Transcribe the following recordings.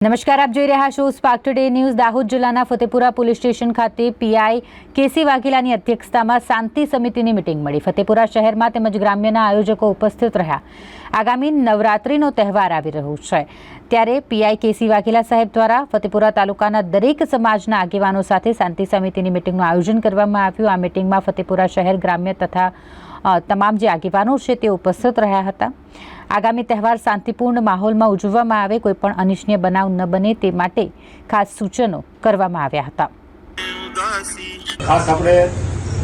નમસ્કાર, આપ જોઈ રહ્યા છો સ્પાર્ક ટુડે ન્યૂઝ દાહોદ જિલ્લાના ફતેપુરા પોલીસ સ્ટેશન ખાતે પીઆઈ કેસી વાઘેલાની અધ્યક્ષતામાં શાંતિ સમિતિની મિટિંગ મળી. ફતેપુરા શહેરમાં તેમજ ગ્રામ્યના આયોજકો ઉપસ્થિત રહ્યા. આગામી નવરાત્રિનો તહેવાર આવી રહ્યો છે. ત્યારે પીઆઈ કેસી વાઘેલા સાહેબ દ્વારા ફતેપુરા તાલુકાના દરેક સમાજના આગેવાનો સાથે શાંતિ સમિતિની મિટિંગનું આયોજન કરવામાં આવ્યું. આ મિટિંગમાં ફતેપુરા શહેર ગ્રામ્ય તથા તમામ જે આગેવાનો છે તે ઉપસ્થિત રહ્યા હતા. આગામી તહેવાર શાંતિપૂર્ણ માહોલમાં ઉજવવામાં આવે, કોઈ પણ અનિચ્છનીય બનાવ ન બને તે માટે ખાસ સૂચનો કરવામાં આવ્યા હતા. ખાસ આપણે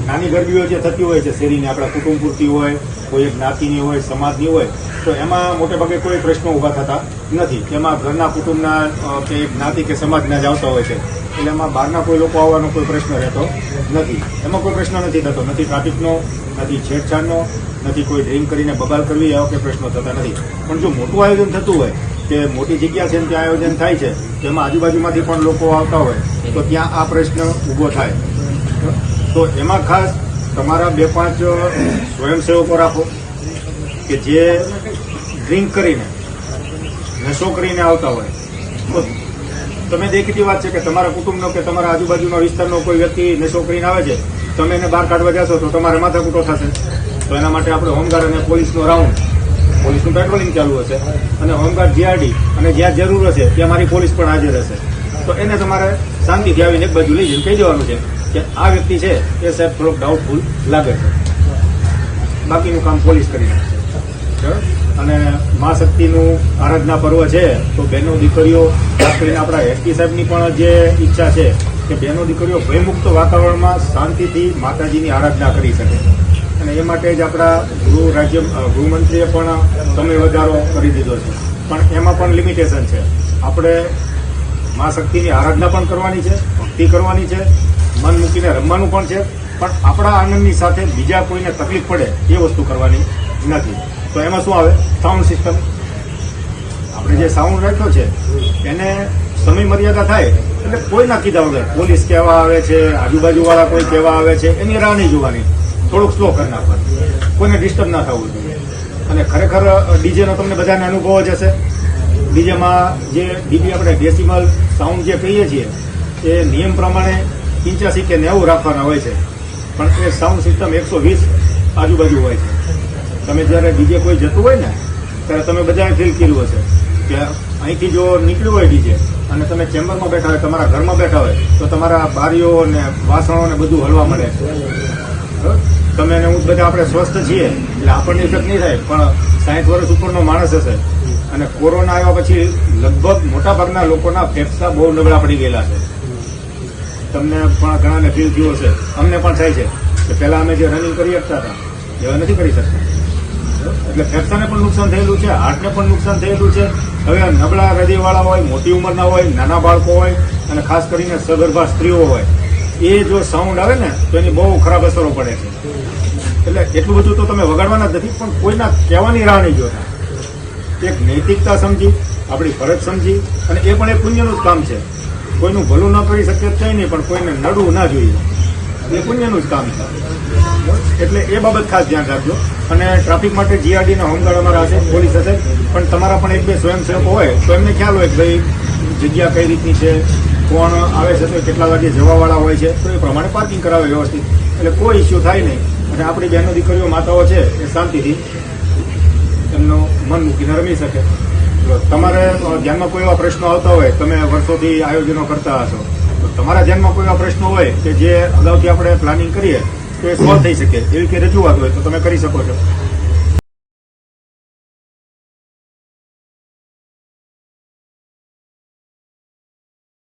નાની ગરબીઓ જે થતી હોય છે, શેરીની, આપણા કુટુંબ પૂરતી હોય, કોઈ એક જ્ઞાતિની હોય, સમાજની હોય, તો એમાં મોટે ભાગે કોઈ પ્રશ્નો ઊભા થતા નથી. એમાં ઘરના કુટુંબના કે જ્ઞાતિ કે સમાજના જ આવતા હોય છે. એટલે એમાં બહારના કોઈ લોકો આવવાનો કોઈ પ્રશ્ન રહેતો નથી. એમાં કોઈ પ્રશ્ન નથી થતો. નથી ટ્રાફિકનો, નથી છેડછાડનો, નથી કોઈ ડ્રિંક કરીને બબાલ કરવી, એવા કોઈ પ્રશ્નો થતા નથી. પણ જો મોટું આયોજન થતું હોય, કે મોટી જગ્યા છે ત્યાં આયોજન થાય છે તેમાં આજુબાજુમાંથી પણ લોકો આવતા હોય, તો ત્યાં આ પ્રશ્ન ઊભો થાય. તો એમાં ખાસ તમારા બે પાંચ સ્વયંસેવકો રાખો કે જે ડ્રિંક કરીને, નશો કરીને આવતા હોય. તમે દેખીતી વાત છે કે તમારા કુટુંબનો કે તમારા આજુબાજુના વિસ્તારનો કોઈ વ્યક્તિ નશો કરીને આવે છે, તમે એને બહાર કાઢવા જશો તો તમારે માથાકૂટો થશે. તો એના માટે આપણે હોમગાર્ડ અને પોલીસનો રાઉન્ડ, પોલીસનું પેટ્રોલિંગ ચાલુ હશે અને હોમગાર્ડ જીઆરડી અને જ્યાં જરૂર હશે ત્યાં મારી પોલીસ પણ હાજર હશે. તો એને તમારે શાંતિથી આવીને એક બાજુ લઈ જઈને કહી દેવાનું છે. કે આ વ્યક્તિ છે એ સાહેબ થોડોક ડાઉટફુલ લાગે છે. બાકીનું કામ પોલીસ કરી નાખશે? અને મા શક્તિનું આરાધના પર્વ છે, તો બહેનો દીકરીઓ, ખાસ કરીને આપણા એસપી સાહેબની પણ જે ઈચ્છા છે કે બહેનો દીકરીઓ ભયમુક્ત વાતાવરણમાં શાંતિથી માતાજીની આરાધના કરી શકે. અને એ માટે જ આપણા ગૃહ રાજ્ય ગૃહમંત્રીએ પણ સમય વધારો કરી દીધો છે. પણ એમાં પણ લિમિટેશન છે. આપણે મા શક્તિની આરાધના પણ કરવાની છે, ભક્તિ કરવાની છે મન મૂકીને રમવાનું પણ છે, પણ આપણા આનંદની સાથે બીજા કોઈને તકલીફ પડે એ વસ્તુ કરવાની નથી. તો એમાં શું આવે? સાઉન્ડ સિસ્ટમ આપણે જે સાઉન્ડ રાખ્યો છે, એને સમય મર્યાદા થાય, એટલે કોઈના કીધા વગર. પોલીસ કહેવા આવે છે, આજુબાજુવાળા કોઈ કહેવા આવે છે, એની રાહ નહીં જોવાની. થોડુંક સ્લો કરી નાખવાનું. કોઈને ડિસ્ટર્બ ના થવું જોઈએ. અને ખરેખર ડીજેનો તમને બધાને અનુભવ જ હશે. ડીજેમાં જે ડીબી આપણે ડેસિમલ સાઉન્ડ જે કહીએ છીએ, એ નિયમ પ્રમાણે પંચ્યાસી કે નેવું રાખવાના હોય છે. પણ એ સાઉન્ડ સિસ્ટમ એકસો વીસ આજુબાજુ હોય છે. તમે જ્યારે ડીજે કોઈ જતું હોય ને, ત્યારે તમે બધાએ ફીલ કર્યું હશે કે અહીંથી જો નીકળ્યું હોય ડીજે અને તમે ચેમ્બરમાં બેઠા હોય, તમારા ઘરમાં બેઠા હોય, તો તમારા બારીઓ ને વાસણો ને બધું હલવા મળે? તમે ને હું બધા આપણે સ્વસ્થ છીએ, એટલે આપણને ઇફેક્ટ નહીં થાય, પણ સાઠ વર્ષ ઉપરનો માણસ હશે અને કોરોના આવ્યા પછી લગભગ મોટાભાગના લોકોના ફેફસા બહુ નબળા પડી ગયેલા છે. તમને પણ ઘણાને ફીલ થયું હશે. અમને પણ થાય છે. કે પહેલાં અમે જે રનિંગ કરી શકતા હતા, એ નથી કરી શકતા. એટલે ફેફસાને પણ નુકસાન થયેલું છે, હાર્ટને પણ નુકસાન થયેલું છે. હવે નબળા હૃદયવાળા હોય, મોટી ઉંમરના હોય, નાના બાળકો હોય, અને ખાસ કરીને સગર્ભા સ્ત્રીઓ હોય, એ જો સાઉન્ડ આવે ને, તો એની બહુ ખરાબ અસરો પડે છે. એટલે એટલું બધું તો તમે વગાડવાના જ નથી, પણ કોઈના કહેવાની રાહ નહીં જોતા. એક નૈતિકતા સમજી, આપણી ફરજ સમજી, અને એ પણ એક પુણ્યનું જ કામ છે. કોઈનું ભલું ન કરી શકે થઈ નહીં પણ કોઈને નડવું ના જોઈએ. એ પુણ્યનું જ કામ છે. એટલે એ બાબત ખાસ ધ્યાન રાખજો. અને ટ્રાફિક માટે જીઆરડી ના હોમગાર્ડ અમારા હશે પોલીસ હશે. પણ તમારા પણ એક બે સ્વયંસેવકો હોય, તો એમને ખ્યાલ હોય કે ભાઈ, જગ્યા કઈ રીતની છે, કોણ આવે છે, તો કેટલા વાગે જવાવાળા હોય છે, તો એ પ્રમાણે પાર્કિંગ કરાવે વ્યવસ્થિત. એટલે કોઈ ઇસ્યુ થાય નહીં. અને આપણી બહેનો દીકરીઓ માતાઓ છે, એ શાંતિથી એમનું મન મૂકીને રમી શકે. તમારે ધ્યાનમાં કોઈ એવા પ્રશ્નો આવતા હોય, તમે વર્ષોથી આયોજનો કરતા હશો, તો તમારા ધ્યાનમાં કોઈ એવા પ્રશ્નો હોય કે જે અગાઉથી આપણે પ્લાનિંગ કરીએ, તો એ સોલ્વ થઈ શકે. એવી કે રજૂઆત હોય તો તમે કરી શકો છો.